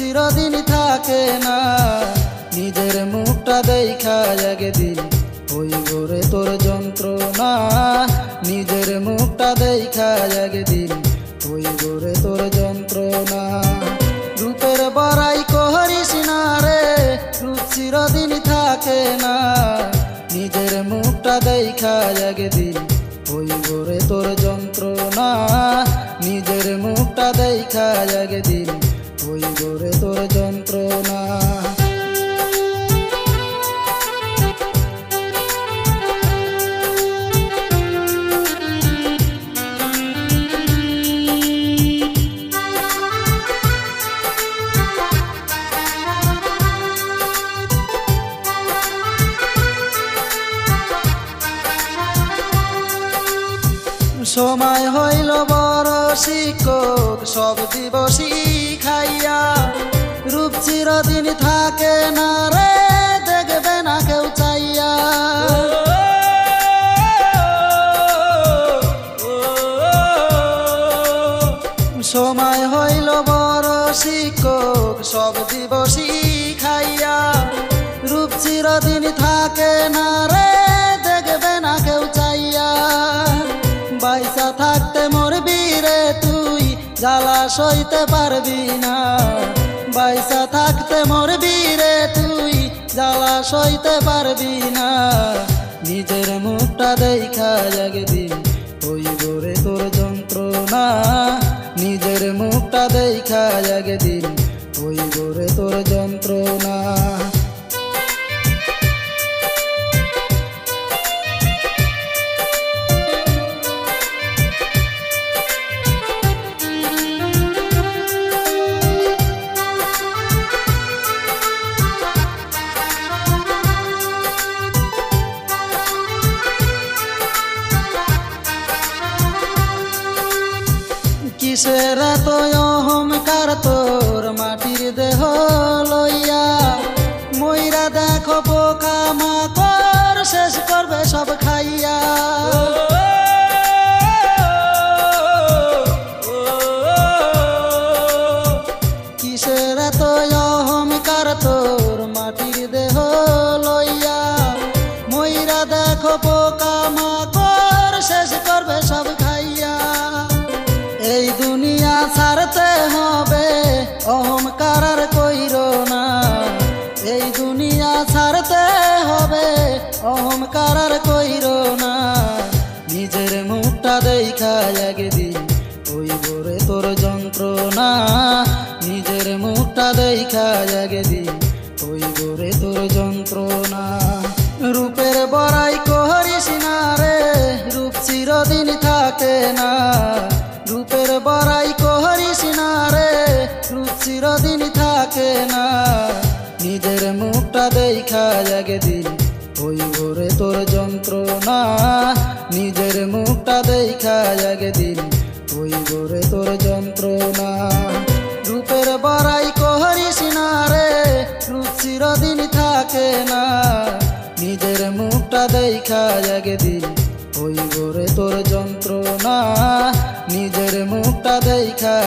চিরদিন থাকে না। নিজের মুখটা দেখা একদিন ওই গোরে তোর যন্ত্রণা। নিজের মুখটা দেখা একদিন ওই গোরে তোর যন্ত্রণা। রূপের বড়াই করিস না রে, রূপ চিরদিন থাকে না। নিজের মুখটা দেখা একদিন ওই গোরে তোর যন্ত্রণা। নিজের মুখটা দেখা একদিন ওই গোরে তোর যন্ত্রণা সময় হইল বড় শিক্ষক, সব দিবসই খাইয়া। রূপ চিরদিন থাকে না রে, দেখবে না কেউ চাইয়া। সময় হইল বড় শিক্ষক, সব দিবসই খাইয়া। রূপ চিরদিন জ্বালা সইতে পারবি না। বাইসা থাকতে মরবি রে তুই, জ্বালা সইতে পারবি না। নিজের মুখটা দেখা একদিন ওই গোরে তোর যন্ত্রণা। নিজের মুখটা দেখা একদিন ওই গোরে তোর যন্ত্রণা। কিসের এত একদিন ওই বরে তোর যন্ত্রণা নিজের মুখটা দেখা একদিন ওই বরে তোর যন্ত্রণা। রূপের বড়াই করিস না রে, রূপ চিরদিন থাকে না। রূপের বড়াই করিস না রে, রূপ চিরদিন থাকে না। নিজের মুখটা দেখা একদিন ওই ভোরে তোর যন্ত্রণা মুখটা দেখা একদিন। ওই গোরে তোর যন্ত্রণা। রূপের বড়াই কহরিস না রে, রূপ চিরদিন থাকে না। নিজের মুখটা দেখা একদিন, ওই গোরে তোর যন্ত্রণা। নিজের মুখটা দেখা